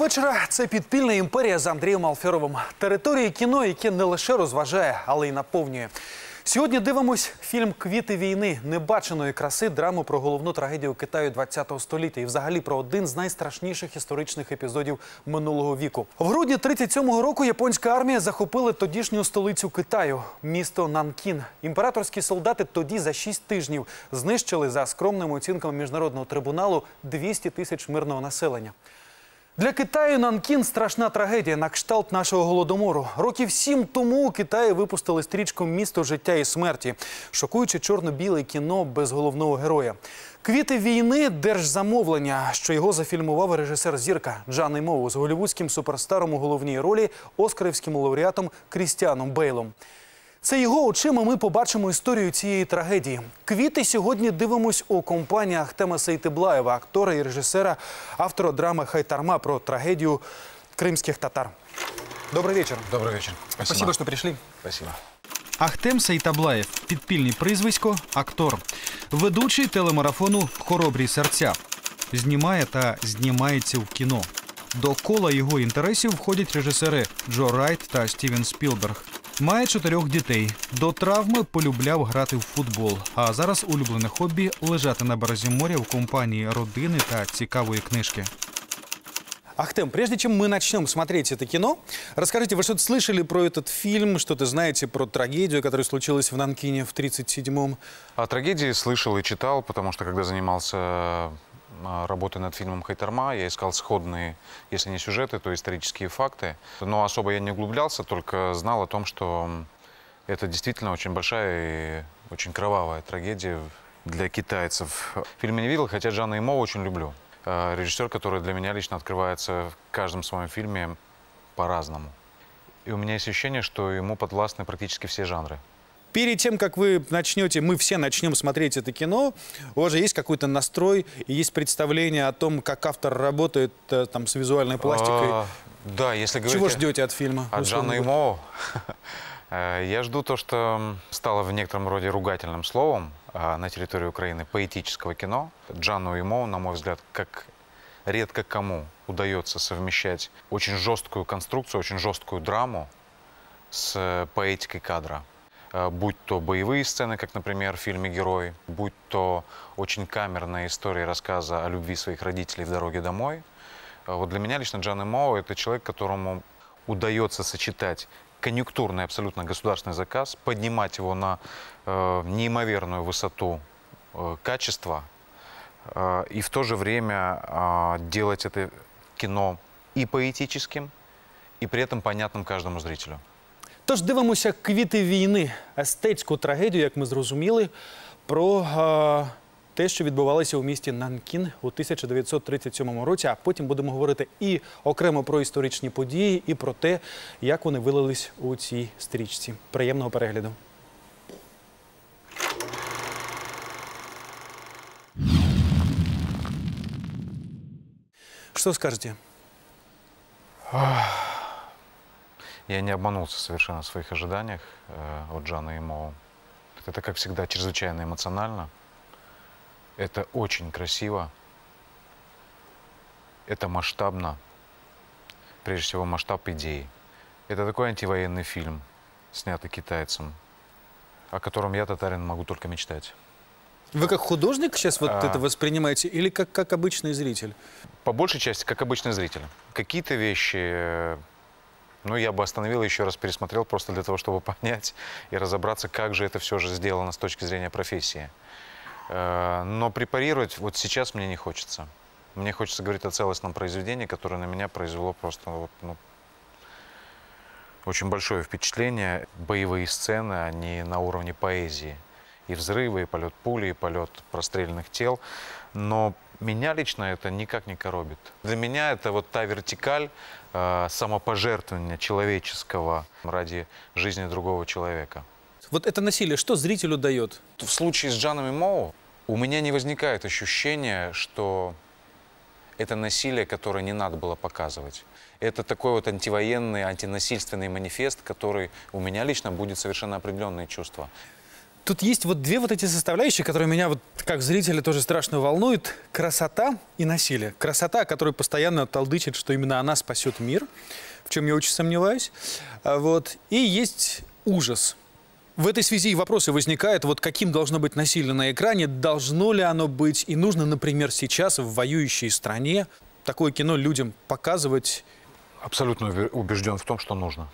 вечора. Це підпільна імперія з Андрієм Алферовим. Території кіно, яке не лише розважає, але й наповнює. Сьогодні дивимось фільм Квіти війни небаченої краси, драму про головну трагедію Китаю ХХ століття і взагалі про один з найстрашніших історичних епізодів минулого віку. В грудні 37-го року японська армія захопила тодішню столицю Китаю місто Нанкін. Імператорські солдати тоді за шість тижнів знищили за скромними оцінками міжнародного трибуналу 200 тисяч мирного населення. Для Китаю Нанкін страшна трагедія на кшталт нашого голодомору. Років сім тому у Китаї випустили стрічку Місто життя і смерті, шокуючи чорно-біле кіно без головного героя. Квіти війни держзамовлення, що його зафільмував режисер Зірка Джан Імоу з голівудським суперстаром у головній ролі оскарівським лауреатом Крістіаном Бейлом. Це його очима ми побачимо історію цієї трагедії. Квіти сьогодні дивимось у компанії Ахтема Сейтеблаєва, актора і режисера, автора драми Хайтарма про трагедію кримських татар. Добрий вечір. Добрый вечер. Спасибо, що прийшли. Спасибо. Ахтем Сейтаблаєв, підпільне прізвисько, актор, ведучий телемарафону Хоробрі серця. Знімає та знімається в кіно. До кола його інтересів входять режисери Джо Райт та Стівен Спілберг. Має чотирьох дітей. До травми полюбляв грати в футбол. А зараз улюблене хобі лежати на березі моря в компанії родини та цікавої книжки. Ахтем, прежде чем мы начнем смотреть это кино, расскажите, вы что-то слышали про этот фильм, что-то знаете про трагедию, которая случилась в Нанкине в 1937-м? О трагедии слышал и читал, потому что когда занимался а, работой над фильмом Хайтарма, я искал сходные, если не сюжеты, то исторические факты. Но особо я не углублялся, только знал о том, что это действительно очень большая и очень кровавая трагедия для китайцев. Фильма не видел, хотя Джана Имо очень люблю. А, Режиссер, который для меня лично открывается в каждом своем фильме по-разному. И у меня есть ощущение, что ему подвластны практически все жанры. Перед тем, как вы начнете, мы все начнем смотреть это кино, у вас же есть какой-то настрой, есть представление о том, как автор работает э, там с визуальной пластикой. А, да, если говорить... Чего ждете от фильма? От говоря? Имо я жду то, что стало в некотором роде ругательным словом а, на территории Украины поэтического кино. Джану Имо, на мой взгляд, как редко кому удается совмещать очень жесткую конструкцию, очень жесткую драму с э, поэтикой кадра. Э, Будь то боевые сцены, как, например, в фильме «Герой», будь то очень камерная история рассказа о любви своих родителей в дороге домой. Э, Вот для меня лично Джан Моу – это человек, которому удается сочетать конъюнктурный абсолютно государственный заказ, поднимать его на э, неимоверную высоту э, качества э, и в то же время э, делать это кино и поэтическим, и при этом понятным каждому зрителю. Тож дивимося квіти війни, естетську трагедію, як ми зрозуміли, про е, те, що відбувалося у місті Нанкін у 1937 році. А потім будемо говорити і окремо про історичні події, і про те, як вони вилились у цій стрічці. Приємного перегляду. Что скажете? Я не обманулся совершенно в своих ожиданиях э, от Джана Имо. Это, как всегда, чрезвычайно эмоционально. Это очень красиво. Это масштабно. Прежде всего, масштаб идеи. Это такой антивоенный фильм, снятый китайцем, о котором я, татарин, могу только мечтать. Вы как художник сейчас вот А. это воспринимаете или как, как обычный зритель? По большей части, как обычный зритель. Какие-то вещи, э, ну, я бы остановил еще раз пересмотрел просто для того, чтобы понять и разобраться, как же это все же сделано с точки зрения профессии. Э, Но препарировать вот сейчас мне не хочется. Мне хочется говорить о целостном произведении, которое на меня произвело просто вот, ну, очень большое впечатление. Боевые сцены, они на уровне поэзии. И взрывы, и полет пули, и полет простреленных тел. Но меня лично это никак не коробит. Для меня это вот та вертикаль э, самопожертвования человеческого ради жизни другого человека. Вот это насилие, что зрителю дает? В случае с Джаном и Моу у меня не возникает ощущения, что это насилие, которое не надо было показывать. Это такой вот антивоенный, антинасильственный манифест, который у меня лично будет совершенно определенные чувства. Тут есть вот две вот эти составляющие, которые меня вот как зрителя тоже страшно волнуют. Красота и насилие. Красота, которая постоянно толдычит, что именно она спасет мир, в чем я очень сомневаюсь. А Вот. И есть ужас. В этой связи и вопросы возникают, вот каким должно быть насилие на экране, должно ли оно быть, и нужно, например, сейчас в воюющей стране такое кино людям показывать. Абсолютно убе- убежден в том, что нужно.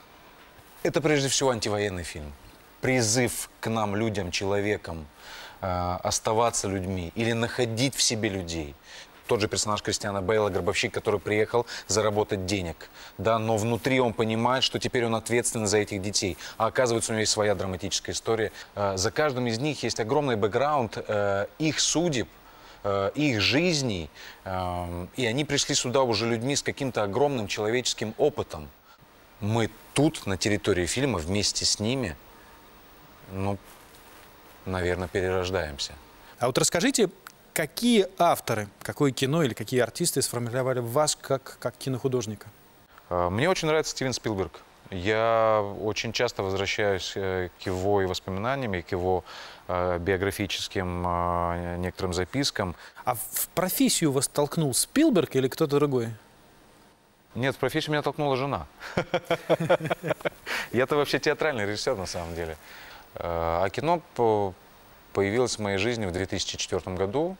Это прежде всего антивоенный фильм. Призыв к нам, людям, человекам, э, оставаться людьми или находить в себе людей. Тот же персонаж Кристиана Бейла, гробовщик, который приехал заработать денег. Да, но внутри он понимает, что теперь он ответственен за этих детей. А оказывается, у него есть своя драматическая история. Э, за каждым из них есть огромный бэкграунд э, их судеб, их жизней, э, и они пришли сюда уже людьми с каким-то огромным человеческим опытом. Мы тут, на территории фильма, вместе с ними, ну, наверное, перерождаемся. А вот расскажите, какие авторы, какое кино или какие артисты сформировали вас как, как кинохудожника? Э, Мне очень нравится Стивен Спилберг. Я очень часто возвращаюсь э, к его и воспоминаниям, и к его э, биографическим некоторым запискам. А в профессию вас толкнул Спилберг или кто-то другой? Нет, в профессию меня толкнула жена. Я-то вообще театральный режиссер на самом деле. Э, А кино по- появилось в моей жизни в 2004 году,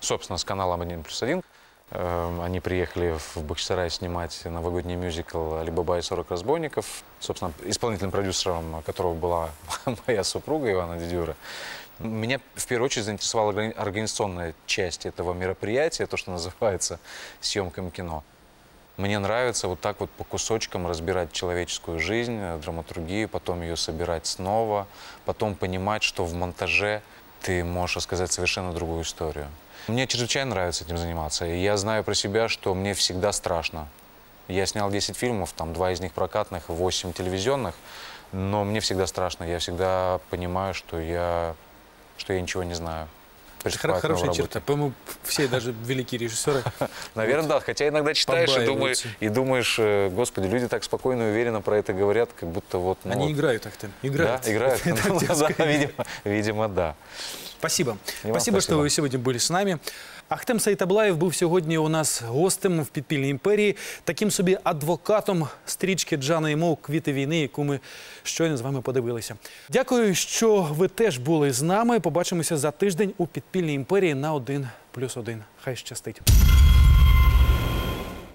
собственно, с каналом «1 плюс 1». Э, Они приехали в Бахчисарай снимать новогодний мюзикл «Алибаба и 40 разбойников». Собственно, исполнительным продюсером которого была моя супруга Ивана Дедюра. Меня в первую очередь заинтересовала органи- организационная часть этого мероприятия, то, что называется съемками кино. Мне нравится вот так вот по кусочкам разбирать человеческую жизнь, э, драматургию, потом ее собирать снова, потом понимать, что в монтаже ты можешь рассказать совершенно другую историю. Мне чрезвычайно нравится этим заниматься. И я знаю про себя, что мне всегда страшно. Я снял 10 фильмов, там два из них прокатных, 8 телевизионных, но мне всегда страшно. Я всегда понимаю, что я, что я ничего не знаю. Это хорошая черта. По-моему, все даже великие режиссеры. Наверное, да. Хотя иногда читаешь и думаешь, э, господи, люди так спокойно и уверенно про это говорят, как будто вот... ну Они играют так-то. Играют. Да, играют. Видимо, да. Спасибо. Спасибо, спасибо. ви сьогодні були з нами. Ахтем Сайтаблаєв був сьогодні у нас гостем в підпільній імперії, таким собі адвокатом стрічки Джана і Мов Квіти війни, яку ми щойно з вами подивилися. Дякую, що ви теж були з нами. Побачимося за тиждень у підпільній імперії на 1 плюс 1. Хай щастить.